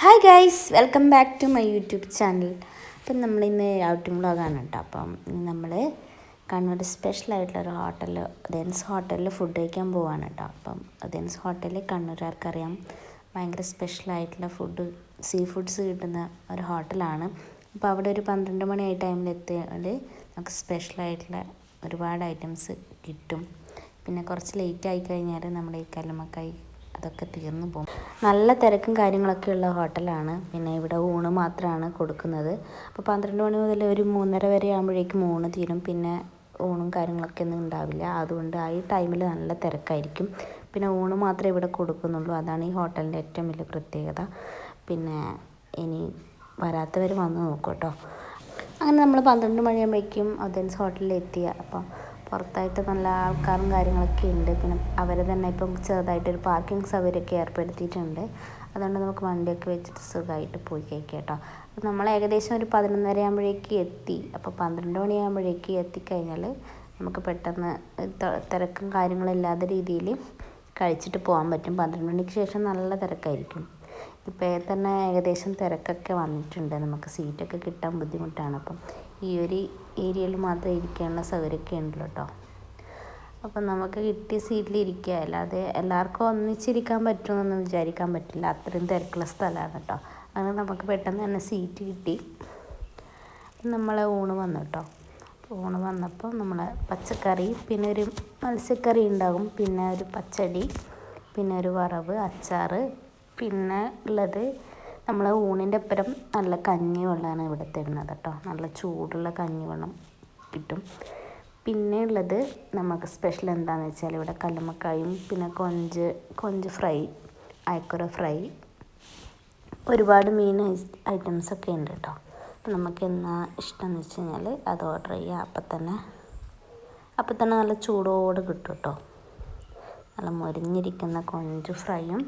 Hi guys welcome back to my YouTube channel അപ്പം നമ്മൾ ഇന്ന് ഔട്ടിംഗ് ബ്ലോഗാണ് കേട്ടോ. അപ്പം നമ്മൾ കണ്ണൂർ സ്പെഷ്യലായിട്ടുള്ളൊരു ഹോട്ടൽ ഡെൻസ് ഹോട്ടലിൽ ഫുഡ് കഴിക്കാൻ പോവാണ് കേട്ടോ. അപ്പം ഡെൻസ് ഹോട്ടലിൽ കണ്ണൂരാർക്കറിയാം ഭയങ്കര സ്പെഷ്യലായിട്ടുള്ള ഫുഡ് സീ ഫുഡ്സ് കിട്ടുന്ന ഒരു ഹോട്ടലാണ് അപ്പോൾ അവിടെ ഒരു പന്ത്രണ്ട് മണി ആയി ടൈമിൽ എത്തിയാൽ നമുക്ക് സ്പെഷ്യലായിട്ടുള്ള ഒരുപാട് ഐറ്റംസ് കിട്ടും. പിന്നെ കുറച്ച് ലേറ്റ് ആയി കഴിഞ്ഞാൽ നമ്മുടെ ഈ കല്ലുമ്മക്കായി അതൊക്കെ തീർന്നു പോകും. നല്ല തിരക്കും കാര്യങ്ങളൊക്കെ ഉള്ള ഹോട്ടലാണ്. പിന്നെ ഇവിടെ ഊണ് മാത്രമാണ് കൊടുക്കുന്നത്. അപ്പോൾ പന്ത്രണ്ട് മണി മുതൽ ഒരു മൂന്നര വരെ ആകുമ്പോഴേക്കും ഊണ് തീരും. പിന്നെ ഊണും കാര്യങ്ങളൊക്കെ ഒന്നും ഉണ്ടാവില്ല. അതുകൊണ്ട് ആ ഈ ടൈമിൽ നല്ല തിരക്കായിരിക്കും. പിന്നെ ഊണ് മാത്രമേ ഇവിടെ കൊടുക്കുന്നുള്ളൂ. അതാണ് ഈ ഹോട്ടലിന്റെ ഏറ്റവും വലിയ പ്രത്യേകത. പിന്നെ ഇനി വരാത്തവർ വന്ന് നോക്കും കേട്ടോ. അങ്ങനെ നമ്മൾ പന്ത്രണ്ട് മണിയാകുമ്പോഴേക്കും അദൻസ് ഹോട്ടലിൽ എത്തിയ അപ്പം പുറത്തായിട്ട് നല്ല ആൾക്കാരും കാര്യങ്ങളൊക്കെ ഉണ്ട്. പിന്നെ അവർ തന്നെ ഇപ്പം ചെറുതായിട്ടൊരു പാർക്കിംഗ് സൗകര്യമൊക്കെ ഏർപ്പെടുത്തിയിട്ടുണ്ട്. അതുകൊണ്ട് നമുക്ക് വണ്ടിയൊക്കെ വെച്ചിട്ട് സുഖമായിട്ട് പോയി കഴിക്കാം കേട്ടോ. അപ്പോൾ നമ്മൾ ഏകദേശം ഒരു പതിനൊന്നര ആകുമ്പോഴേക്ക് എത്തി. അപ്പോൾ പന്ത്രണ്ട് മണിയാകുമ്പോഴേക്ക് എത്തിക്കഴിഞ്ഞാൽ നമുക്ക് പെട്ടെന്ന് തിരക്കും കാര്യങ്ങളില്ലാത്ത രീതിയിൽ കഴിച്ചിട്ട് പോകാൻ പറ്റും. പന്ത്രണ്ട് മണിക്ക് ശേഷം നല്ല തിരക്കായിരിക്കും. ഇപ്പോൾ തന്നെ ഏകദേശം തിരക്കൊക്കെ വന്നിട്ടുണ്ട്. നമുക്ക് സീറ്റൊക്കെ കിട്ടാൻ ബുദ്ധിമുട്ടാണ്. അപ്പം ഈ ഒരു ഏരിയയിൽ മാത്രം ഇരിക്കാനുള്ള സൗകര്യമൊക്കെ ഉണ്ടല്ലോ കേട്ടോ അപ്പം നമുക്ക് കിട്ടിയ സീറ്റിൽ ഇരിക്കുക. അല്ലാതെ എല്ലാവർക്കും ഒന്നിച്ചിരിക്കാൻ പറ്റുമെന്നൊന്നും വിചാരിക്കാൻ പറ്റില്ല. അത്രയും തിരക്കുള്ള സ്ഥലമാണ് കേട്ടോ അങ്ങനെ നമുക്ക് പെട്ടെന്ന് തന്നെ സീറ്റ് കിട്ടി. നമ്മളെ ഊണ് വന്നു കേട്ടോ ഊണ് വന്നപ്പോൾ നമ്മൾ പച്ചക്കറി പിന്നെ ഒരു മത്സ്യക്കറി ഉണ്ടാകും. പിന്നെ ഒരു പച്ചടി പിന്നെ ഒരു വറവ് അച്ചാറ് പിന്നെ ഉള്ളത് നമ്മളെ ഊണിന്റെ ഒപ്പരം നല്ല കഞ്ഞിവെള്ളമാണ് ഇവിടെ തരുന്നത് കേട്ടോ. നല്ല ചൂടുള്ള കഞ്ഞിവെള്ളം കിട്ടും. പിന്നെ ഉള്ളത് നമുക്ക് സ്പെഷ്യൽ എന്താണെന്ന് വെച്ചാൽ ഇവിടെ കല്ലുമ്മക്കായും പിന്നെ കൊഞ്ച് കൊഞ്ച് ഫ്രൈ അയക്കുറ ഫ്രൈ ഒരുപാട് മീൻ ഐറ്റംസ് ഒക്കെ ഉണ്ട് കേട്ടോ. അപ്പം നമുക്ക് എന്നാ ഇഷ്ടം എന്ന് വെച്ച് കഴിഞ്ഞാൽ അത് ഓർഡർ ചെയ്യുക അപ്പം തന്നെ അപ്പം തന്നെ നല്ല ചൂടോടെ കിട്ടും കേട്ടോ. നല്ല മൊരിഞ്ഞിരിക്കുന്ന കൊഞ്ച് ഫ്രൈയും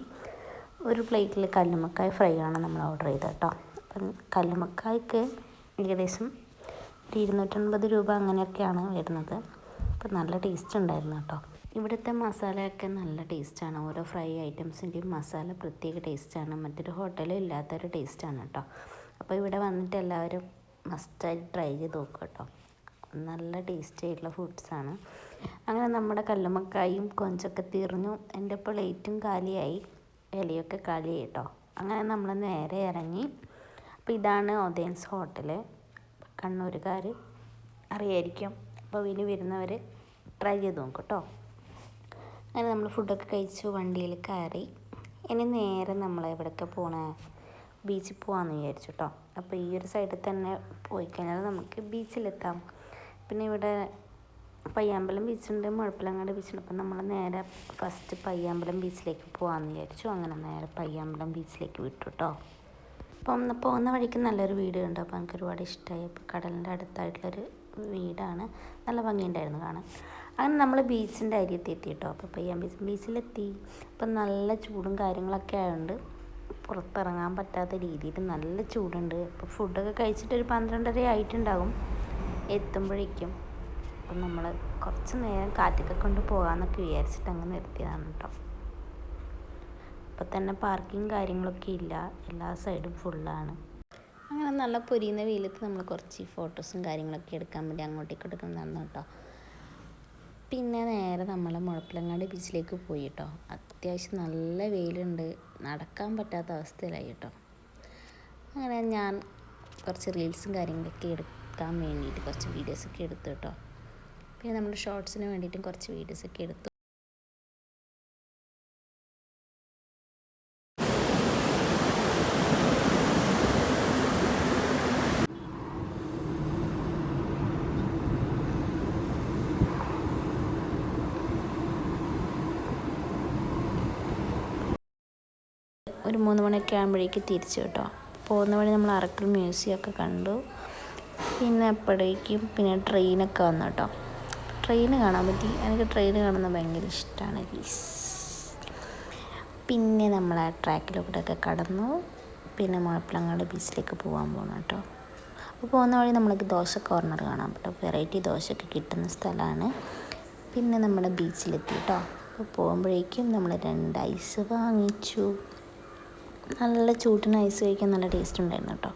ഒരു പ്ലേറ്റിൽ കല്ലുമ്മക്കായ ഫ്രൈ ആണ് നമ്മൾ ഓർഡർ ചെയ്തത് കേട്ടോ. അപ്പം കല്ലുമ്മക്കായ്ക്ക് ഏകദേശം ഒരു ഇരുന്നൂറ്റൻപത് രൂപ അങ്ങനെയൊക്കെയാണ് വരുന്നത്. അപ്പം നല്ല ടേസ്റ്റ് ഉണ്ടായിരുന്നു കേട്ടോ. ഇവിടുത്തെ മസാലയൊക്കെ നല്ല ടേസ്റ്റാണ് ഓരോ ഫ്രൈ ഐറ്റംസിന്റെയും മസാല പ്രത്യേക ടേസ്റ്റാണ് മറ്റൊരു ഹോട്ടലിൽ ഇല്ലാത്തൊരു ടേസ്റ്റാണ് കേട്ടോ. അപ്പോൾ ഇവിടെ വന്നിട്ട് എല്ലാവരും മസ്റ്റായിട്ട് ട്രൈ ചെയ്ത് നോക്കുക കേട്ടോ. നല്ല ടേസ്റ്റി ആയിട്ടുള്ള ഫുഡ്സാണ് അങ്ങനെ നമ്മുടെ കല്ലുമ്മക്കായും കൊഞ്ചൊക്കെ തീർന്നു. എന്റെ പ്ലേറ്റും കാലിയായി. ഇലയൊക്കെ കളി കേട്ടോ. അങ്ങനെ നമ്മൾ നേരെ ഇറങ്ങി. അപ്പോൾ ഇതാണ് ഒതേൻസ് ഹോട്ടൽ കണ്ണൂരുകാർ അറിയായിരിക്കും. അപ്പോൾ ഇനി വരുന്നവർ ട്രൈ ചെയ്ത് നോക്കും കേട്ടോ അങ്ങനെ നമ്മൾ ഫുഡൊക്കെ കഴിച്ചു വണ്ടിയിൽ കയറി. ഇനി നേരെ നമ്മൾ എവിടെയൊക്കെ പോണ ബീച്ചിൽ പോകാമെന്ന് വിചാരിച്ചു കേട്ടോ അപ്പോൾ ഈ ഒരു സൈഡിൽ തന്നെ പോയി കഴിഞ്ഞാൽ നമുക്ക് ബീച്ചിലെത്താം പിന്നെ ഇവിടെ പയ്യാമ്പലം ബീച്ചുണ്ട് മുഴപ്പിലങ്ങാട് ബീച്ചുണ്ട് അപ്പം നമ്മൾ നേരെ ഫസ്റ്റ് പയ്യാമ്പലം ബീച്ചിലേക്ക് പോകാമെന്ന് വിചാരിച്ചു. അങ്ങനെ നേരെ പയ്യാമ്പലം ബീച്ചിലേക്ക് വിട്ടു കേട്ടോ അപ്പം പോകുന്ന വഴിക്ക് നല്ലൊരു വീട് കണ്ടു. അപ്പോൾ എനിക്ക് ഒരുപാട് ഇഷ്ടമായി. അപ്പോൾ കടലിന്റെ അടുത്തായിട്ടുള്ളൊരു വീടാണ്. നല്ല ഭംഗിയുണ്ടായിരുന്നു കാണാൻ. അങ്ങനെ നമ്മൾ ബീച്ചിന്റെ അരിയത്ത് എത്തി കേട്ടോ അപ്പോൾ പയ്യാൻ ബീച്ച് ബീച്ചിലെത്തി. അപ്പം നല്ല ചൂടും കാര്യങ്ങളൊക്കെ ആയതുകൊണ്ട് പുറത്തിറങ്ങാൻ പറ്റാത്ത രീതിയിൽ നല്ല ചൂടുണ്ട്. അപ്പോൾ ഫുഡൊക്കെ കഴിച്ചിട്ടൊരു പന്ത്രണ്ടര ആയിട്ടുണ്ടാകും എത്തുമ്പോഴേക്കും അപ്പം നമ്മൾ കുറച്ച് നേരം കാറ്റൊക്കെ കൊണ്ട് പോകാമെന്നൊക്കെ വിചാരിച്ചിട്ട് അങ്ങ് നിർത്തിയതാണ് കേട്ടോ. അപ്പോൾ തന്നെ പാർക്കിംഗ് കാര്യങ്ങളൊക്കെ ഇല്ല. എല്ലാ സൈഡും ഫുള്ളാണ്. അങ്ങനെ നല്ല പൊരിയുന്ന വെയിലത്ത് നമ്മൾ കുറച്ച് ഫോട്ടോസും കാര്യങ്ങളൊക്കെ എടുക്കാൻ വേണ്ടി അങ്ങോട്ടേക്ക് എടുക്കുന്നതാണ് കേട്ടോ. പിന്നെ നേരെ നമ്മൾ മുഴപ്പിലങ്ങാടി ബീച്ചിലേക്ക് പോയി കേട്ടോ. അത്യാവശ്യം നല്ല വെയിലുണ്ട്. നടക്കാൻ പറ്റാത്ത അവസ്ഥയിലായി കേട്ടോ. അങ്ങനെ ഞാൻ കുറച്ച് റീൽസും കാര്യങ്ങളൊക്കെ എടുക്കാൻ വേണ്ടിയിട്ട് കുറച്ച് വീഡിയോസൊക്കെ എടുത്തു കേട്ടോ. പിന്നെ നമ്മൾ ഷോർട്സിന് വേണ്ടിയിട്ടും കുറച്ച് വീഡിയോസൊക്കെ എടുത്തു. ഒരു മൂന്ന് മണിയൊക്കെ ആകുമ്പോഴേക്ക് തിരിച്ചു കേട്ടോ. പോകുന്ന വഴി നമ്മൾ അറക്കൽ മ്യൂസിയം ഒക്കെ കണ്ടു. പിന്നെ അപ്പോഴേക്കും പിന്നെ ട്രെയിനൊക്കെ വന്നു കേട്ടോ. ട്രെയിൻ കാണാൻ പറ്റി. എനിക്ക് ട്രെയിൻ കാണുന്നത് ഭയങ്കര ഇഷ്ടമാണ് ഗീസ്. പിന്നെ നമ്മൾ ആ ട്രാക്കിലൂടെയൊക്കെ കടന്നു. പിന്നെ മുഴപ്പിലങ്ങാട് ബീച്ചിലേക്ക് പോകാൻ പോകണം കേട്ടോ. അപ്പോൾ പോകുന്ന വഴി നമ്മൾക്ക് ദോശ കോർണർ കാണാൻ പറ്റും. വെറൈറ്റി ദോശയൊക്കെ കിട്ടുന്ന സ്ഥലമാണ് പിന്നെ നമ്മുടെ ബീച്ചിലെത്തി കേട്ടോ. അപ്പോൾ പോകുമ്പോഴേക്കും നമ്മൾ രണ്ട് ഐസ് വാങ്ങിച്ചു. നല്ല ചൂട്ടിന് ഐസ് കഴിക്കാൻ നല്ല ടേസ്റ്റ് ഉണ്ടായിരുന്നു കേട്ടോ.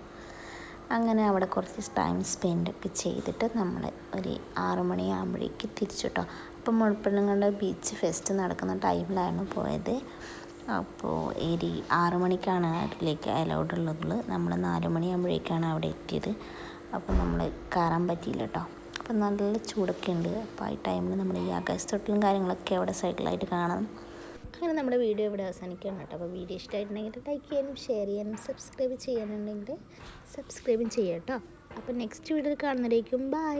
അങ്ങനെ അവിടെ കുറച്ച് ടൈം സ്പെൻഡ് ഒക്കെ ചെയ്തിട്ട് നമ്മൾ ഒരു ആറ് മണിയാകുമ്പോഴേക്ക് തിരിച്ചു കേട്ടോ അപ്പം മുഴപ്പിള്ളങ്ങളുടെ ബീച്ച് ഫെസ്റ്റ് നടക്കുന്ന ടൈമിലായിരുന്നു പോയത്. അപ്പോൾ ഒരു ആറ് മണിക്കാണ് അതിലേക്ക് അലൗഡ് ഉള്ളത്. നമ്മൾ നാല് മണിയാകുമ്പോഴേക്കാണ് അവിടെ എത്തിയത്. അപ്പോൾ നമ്മൾ കയറാൻ പറ്റിയില്ല കേട്ടോ അപ്പം നല്ല ചൂടൊക്കെ ഉണ്ട്. അപ്പോൾ ആ ടൈമിൽ നമ്മൾ ഈ ആകാശത്തൊട്ടിലും കാര്യങ്ങളൊക്കെ അവിടെ സൈഡിലായിട്ട് കാണാം. അങ്ങനെ നമ്മുടെ വീഡിയോ ഇവിടെ അവസാനിക്കുകയാണ് കേട്ടോ. അപ്പോൾ വീഡിയോ ഇഷ്ടമായിട്ടുണ്ടെങ്കിൽ ലൈക്ക് ചെയ്യാനും ഷെയർ ചെയ്യാനും സബ്സ്ക്രൈബ് ചെയ്യാനുണ്ടെങ്കിൽ സബ്സ്ക്രൈബും ചെയ്യാം കേട്ടോ. അപ്പോൾ നെക്സ്റ്റ് വീഡിയോയിൽ കാണുന്നതായിരിക്കും ബൈ